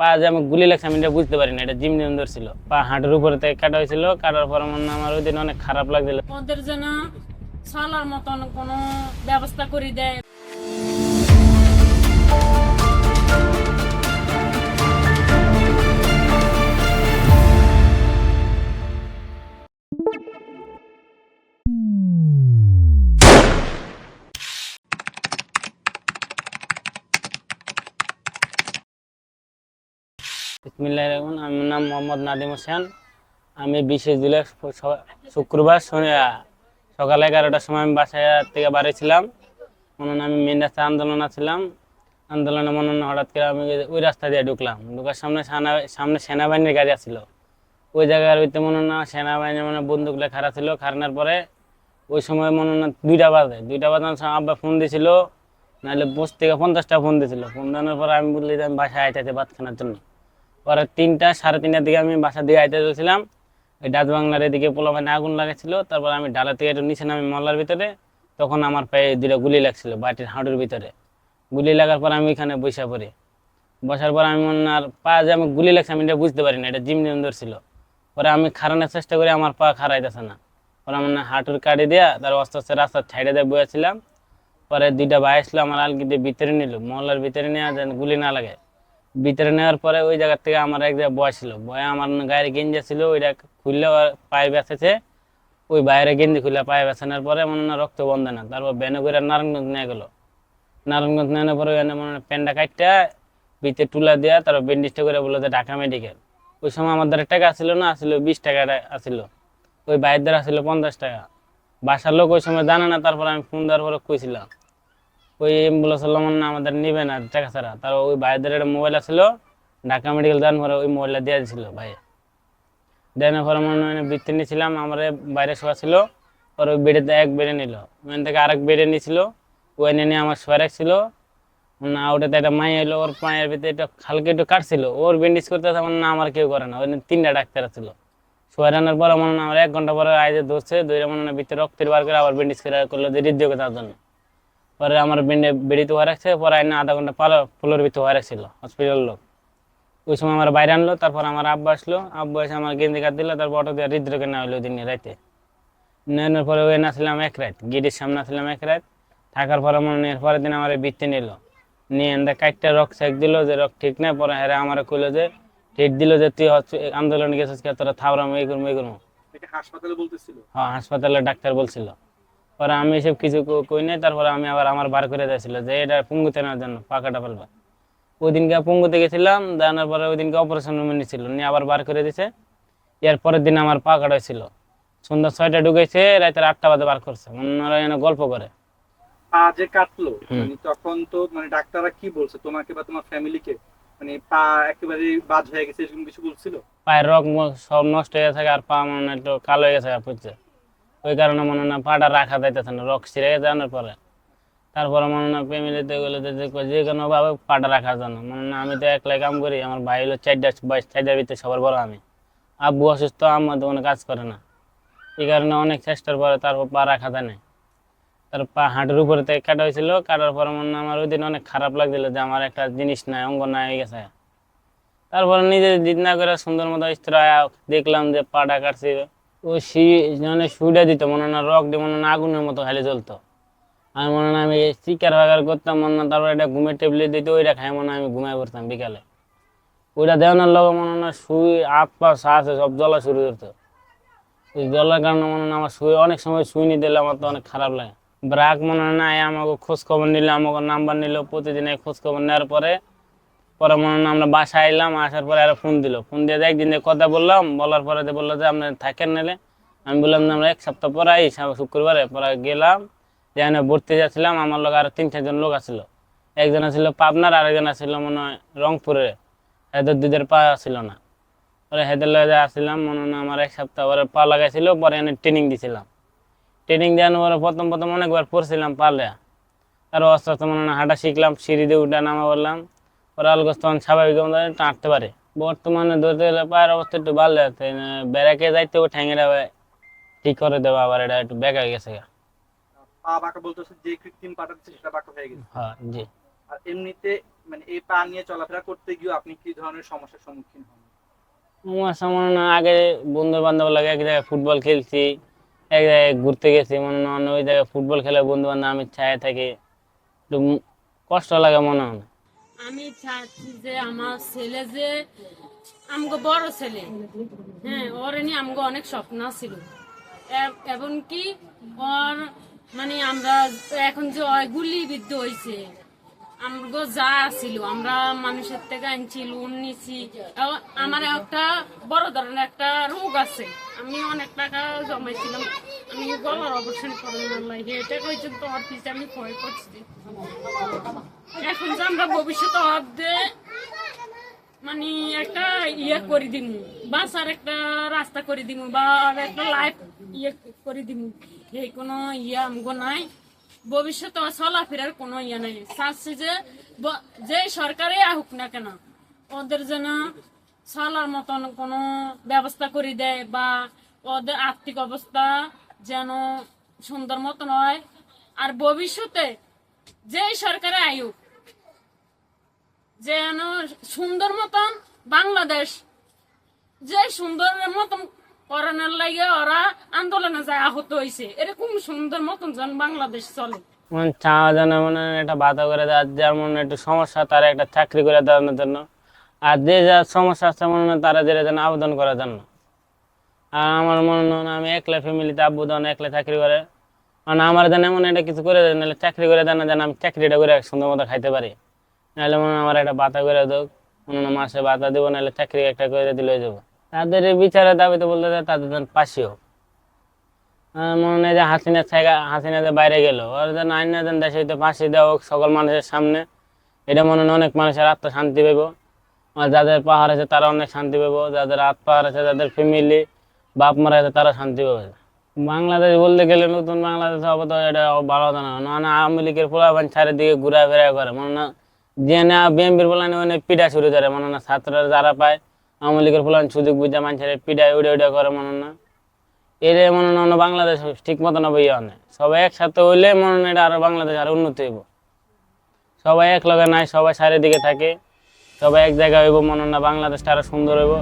পা যে আমি গুলি লাগছে, আমি এটা বুঝতে পারি না এটা জিম নিয়ম ছিল। পা হাঁটুর উপরে থেকে কাটা হয়েছিল, কাটার পর মনে আমার ওই দিন অনেক খারাপ লাগছিল। ওদের যেন চলার মতন কোনো ব্যবস্থা করে দেয়। আমার নাম মোহাম্মদ নাদিম হোসেন। আমি বিশে জুলাই শুক্রবার শনি- সকাল এগারোটার সময় আমি বাসায় থেকে বাড়িছিলাম মনে আমি মেন রাস্তায় আন্দোলন ছিলাম। আন্দোলনে মনে হঠাৎ করে আমি ওই রাস্তা দিয়ে ঢুকলাম। ঢুকার সামনে সামনে সেনাবাহিনীর গাড়ি আসছিল ওই জায়গার ওইতে মনে না সেনাবাহিনী মানে বন্দুকলে খাড়া ছিল। খারানোর পরে ওই সময় মনে না দুইটা বাজে। দুইটা বাজানোর সময় আব্বা ফোন দিয়েছিল নাহলে বস থেকে পঞ্চাশটা ফোন দিয়েছিল ফোন দেওয়ার পরে আমি বললি আমি বাসায় আইতেছি ভাত খানোর জন্য। পরে তিনটা, সাড়ে তিনটার দিকে আমি বাসা দিয়ে আইতে চলছিলাম। ওই ডাচ বাংলার এদিকে পোলাপানে আগুন লাগাচ্ছিল তারপর আমি ডালা থেকে একটু নিচে নামি মল্লার ভিতরে, তখন আমার পায়ে দুটো গুলি লাগছিল বাটির হাঁটুর ভিতরে। গুলি লাগার পর আমি এখানে বসে পড়ি। বসার পর আমি মনে আর পা যে আমি গুলি লাগছে, আমি এটা বুঝতে পারি না এটা জিম নিয়ম ছিল। পরে আমি খারানোর চেষ্টা করি, আমার পা খারাইতেছে না। পরে আমার হাঁটুর কাটি দেওয়া তার আস্তে আস্তে রাস্তার ছাইডে দিয়ে বয়েছিলাম পরে দুইটা ভাই আসলো, আমার আলগি দিয়ে ভিতরে নিল, মহল্লার ভিতরে নেওয়া যেন গুলি না লাগে। ভিতরে নেওয়ার পরে ওই জায়গা থেকে আমার এক জায়গায় বয় ছিল। বয়ে আমার গায়ের গেঞ্জি ছিল, ওইটা খুললে পায়ে বেঁচেছে ওই বাইরে গেঞ্জি খুলে পায়ে বেছানোর পরে মনে হয় রক্ত বন্ধ না। তারপর বেনে করে নারায়ণগঞ্জ নিয়ে গেলো। নারায়ণগঞ্জ নেওয়ার পরে ওখানে মনে হয় প্যান্ডা কাটটা ভিতরে তুলা দেওয়া তারপর ব্যান্ডেজটা করে বলল যে ঢাকা মেডিকেল ওই সময় আমার দ্বারা টাকা আসছিল না আসছিল বিশ টাকা আসছিল ওই বাইরের দ্বারা আসছিল পঞ্চাশ টাকা। বাসার লোক ওই সময় জানে না, তারপর আমি ফোন দেওয়ার পরে কইছিলাম ওই অ্যাম্বুলেন্স হলো মনে আমাদের নিবে না টাকা ছাড়া। তার ওই ভাইদের একটা মোবাইল আছিল, ঢাকা মেডিকেল দেওয়ার পরে ওই মোবাইলটা দিয়ে দিছিল ভাই দেওয়ার পরে মনে হয় বৃত্তি নিয়েছিলাম, আমার বাইরে শোয়া ছিল ওর ওই বেডেতে এক বেডে নিল। ওখান থেকে আরেক বেডে নিয়েছিল ওই নিয়ে আমার শোয়া রাখছিল। না ওটাতে একটা মাই এলো, ওর পায়ের ভিতরে একটু হালকা একটু কাটছিল। ওর ব্যান্ডেজ করতে আমার না আমার কেউ করে না। ওই তিনটা ডাক্তার ছিল শোয়া রান্নার পরে মনে হয় আমার এক ঘণ্টা পরে আইজে ধরছে ধরে মনে হয় ভিতরে রক্তের বার করে আবার ব্যান্ডেজ করে করল হৃদয় তার জন্য। পরে আমার বেন্ডে বেড়িতে হয়ে রাখছে পরে আইনা আধা ঘণ্টা পালো ফুলের ভিতরে হয়ে রাখছিল হসপিটাল লোক। ওই সময় আমার বাইরে আনলো তারপর আমার আব্বা আসলো আব্বা এসে আমার গেঞ্জি কাট দিল তারপর অটো দিয়ে হৃদয়কে না হলো দিন রাইতে। নেওয়ার পরে ওই নাছিলাম এক রাত গেটের সামনে আসলাম এক রাত। থাকার পরে মনে নেওয়ার পরের দিন আমার বৃত্তি নিল। নিয়ে এনটা কাইটটা রক সেক দিল যে রক ঠিক না পরে হেরে আমার কইলো যে ঠিক দিল যে তুই হচ্ছে আন্দোলন গেছিস তোরা থাবরাম এই করব এই করব। হাসপাতালে বলতেছিল? হ্যাঁ হাসপাতালে ডাক্তার বলছিল। পরে আমি এসব কিছু কই নাই তারপরে আমি আবার আমার বার করে দিয়েছিল যে এটা পুঙ্গুতে নেওয়ার জন্য পাকাটা ফেলবা ওই দিনকে পুঙ্গুতে গেছিলাম জানার পরে ওই দিনকে অপারেশন রুমে নিয়েছিল নিয়ে আবার বার করে দিছে। এর পরের দিন আমার পা কাটা ছিল সন্ধ্যা ছয়টা ঢুকেছে রাতের আটটা বাজে বার করছে অন্যরা এনে গল্প করে। পা যে কাটলো মানে তখন তো মানে ডাক্তাররা কি বলছে তোমাকে বা তোমার ফ্যামিলিকে? মানে পা একেবারে বাজ হয়ে গেছে এরকম কিছু বলছিল? পায়ের রক সব নষ্ট হয়ে থাকে আর পা মানে একটু কালো হয়ে গেছে বুঝছে ওই কারণে মনে না পাটা রাখা যাইতেছে না রক ছিঁড়ে জানার পরে। তারপরে মনে না ফ্যামিলিতে গেলে যে যে যে কোনো ভাবে পাটা রাখার জন্য। মনে না আমি তো একলাই কাম করি, আমার ভাই হলো চারটা বাইশ চারটার ভিতরে সবার বড় আমি। আব্বু অসুস্থ, আম্মা তো কোনো কাজ করে না। এই কারণে অনেক চেষ্টার পরে তারপর পা রাখা যায় না তার পা হাঁটুর উপরে থেকে কাটা হয়েছিল, কাটার পরে মনে আমার ওই দিন অনেক খারাপ লাগছিল যে আমার একটা জিনিস নাই, অঙ্গ নাই হয়ে গেছে। তারপরে নিজে জিদ না করে সুন্দর মতো স্ত্রা দেখলাম যে পাটা কাটছে। ও শি মানে সুইটা দিত, মনে না রক দিয়ে, মনে না আগুনের মতো খালি জ্বলতো আর মনে না আমি শিকার বাগার করতাম, মনে না তারপরে একটা ঘুমের ট্যাবলেট দিত, ওইটা খাই মনে আমি ঘুমাই পড়তাম বিকালে। ওইটা দেওয়ানোর লগে মনে না শুই, হাত পা শ্বাস সব জ্বলা শুরু করতো। ওই জ্বলার কারণে মনে না আমার শুয়ে অনেক সময় শুই নি দিলে আমার তো অনেক খারাপ লাগে। ব্রাক মনে না আমাকে খোঁজ খবর নিল, আমাকে নাম্বার নিল প্রতিদিন এই খোঁজ খবর নেওয়ার পরে পরে মনে আমরা বাসায় এলাম, আসার পরে আরও ফোন দিল। ফোন দিয়ে একদিন কথা বললাম, বলার পরে বলল যে আপনার থাকেন নিলে আমি বললাম যে আমরা এক সপ্তাহ পরে আই শুক্রবারে পরে গেলাম, যেখানে ভর্তি যাচ্ছিলাম, আমার লোক আরও তিন চারজন লোক আসছিল। একজন ছিল পাবনার, আরেকজন আসছিল মনে হয় রংপুরে এদের দুধের পা ছিল না। পরে হেদের লগে আসছিলাম, মনে হয় আমার এক সপ্তাহ পরে পা লাগাইছিল, পরে এনে ট্রেনিং দিছিলাম। ট্রেনিং দেওয়ানোর পরে প্রথম প্রথম অনেকবার পড়ছিলাম তারপর আস্তে আস্তে মনে হয় হাঁটা শিখলাম, সিঁড়ি দিয়ে উঠে নামা বললাম। পরে অলগস তখন স্বাভাবিক আমাদের টাঁটতে পারে। বর্তমানে ধরতে গেলে পায়ের অবস্থা একটু ভালো আছে বেড়াকে যাইতে ও ঠ্যাঙেরা ঠিক করে দেওয়া আবার এটা একটু বেঁকা গেছে। পা বাঁকা বলতেছে যে কৃত্রিম পাটা দিচ্ছে সেটা বাঁকা হয়ে গেছে। হ্যাঁ জি। আর এমনিতে মানে এই পা নিয়ে চলাফেরা করতে গিয়ে আপনি কি ধরনের সমস্যার সম্মুখীন হন? আমার সামনে না আগে বন্ধু বান্ধব লাগে এক জায়গায় ফুটবল খেলছি এক জায়গায় ঘুরতে গেছি মনে হয় ওই জায়গায় ফুটবল খেলে বন্ধু বান্ধব আমি ছায়া থাকি। একটু কষ্ট লাগে মনে হয়। আমি চাচ্ছি যে আমার ছেলে যে আমগো বড় ছেলে। হ্যাঁ ওর এনে আমগো অনেক স্বপ্ন ছিল। এমনকি ওর মানে আমরা এখন যে গুলি গুলিবিদ্ধ হয়েছে আমগো যা ছিল, আমরা মানুষের থেকে আনছি লোন নিছি। আমার একটা বড় ধরনের একটা রোগ আছে। আমি অনেক টাকা জমাইছিলাম, আমি গলার অপারেশন করানোর লাগে। এটা পর্যন্ত ওর পিছে আমি ক্ষয় করছি। এখন যে আমরা ভবিষ্যতে অর্ধে মানে একটা ইয়ে করে দিব দিমু বাসার একটা রাস্তা করে দিমু, বা একটা লাইফ ইয়ে করে দিমু। এই কোনো ইয়ে আমগো নাই। ভবিষ্যতে চলাফেরার কোনো ইয়ে নাই। চাচ্ছি যে যে সরকারে আহুক না কেন, ওদের যেন চলার মতন কোনো ব্যবস্থা করে দেয় বা ওদের আর্থিক অবস্থা যেন সুন্দর মতন হয়। আর ভবিষ্যতে যে সরকারে আয়ুক যেন সুন্দর মতন বাংলাদেশ, যে সুন্দর মতন করানোর লাগে ওরা আন্দোলনে যায় আহত হয়েছে এরকম সুন্দর মতন যেন বাংলাদেশ চলে। মানে চাওয়া যেন মানে একটা বাধা করে দেওয়ার যেমন একটু সমস্যা, তারা একটা চাকরি করে দেওয়ানোর জন্য। আর যে যার সমস্যা আছে, মনে তারা যেটা যেন আবেদন করার জন্য। আর আমার মনে হয় আমি একলা ফ্যামিলিতে আবেদন, একলা চাকরি করে। মানে আমার যেন এমন একটা কিছু করে দেয়, নাহলে চাকরি করে দেন না, যেন আমি চাকরিটা করে সুন্দর মতো খাইতে পারি। নাহলে মনে আমার একটা বাতা করে দেখ মনে মাসে বাতা দেবো, নাহলে চাকরি একটা করে দিলে যাব। তাদের এই বিচারের দাবিতে বলতে তাদের যেন পাশিও আমার মনে হয় যে হাসিনা জায়গা হাসিনা যে বাইরে গেল। ওর যেন আইন না যেন দেশে হইতে ফাঁসি দেওয়া হোক সকল মানুষের সামনে, এটা মনে হয় অনেক মানুষের আত্মা শান্তি পাইব। আর যাদের পাহাড় আছে তারা অনেক শান্তি পাইব। যাদের হাত পাহাড় আছে, যাদের ফ্যামিলি বাপ মারা আছে তারা শান্তি পাবে বাংলাদেশ বলতে গেলে নতুন বাংলাদেশ হবে তো এটা ভালো না। না আওয়ামী লীগের পোলাপান চারিদিকে ঘুরা ফেরা করে। মনে না যে না বিএমপির মানে পিঠা শুরু করে। মনে না ছাত্ররা যারা পায় আওয়ামী লীগের পোলান সুযোগ বুঝা মানুষের পিডায় উড়ে উড়ে করে মনে না। এর মনে না বাংলাদেশ ঠিক মতো না বইয়া অনে সবাই একসাথে হইলে মনে হয় এটা আরও বাংলাদেশ আরও উন্নতি হইব। সবাই এক লগে নাই, সবাই চারিদিকে থাকে। সবাই এক জায়গায় হইব, মনে না বাংলাদেশটা আরও সুন্দর হইব।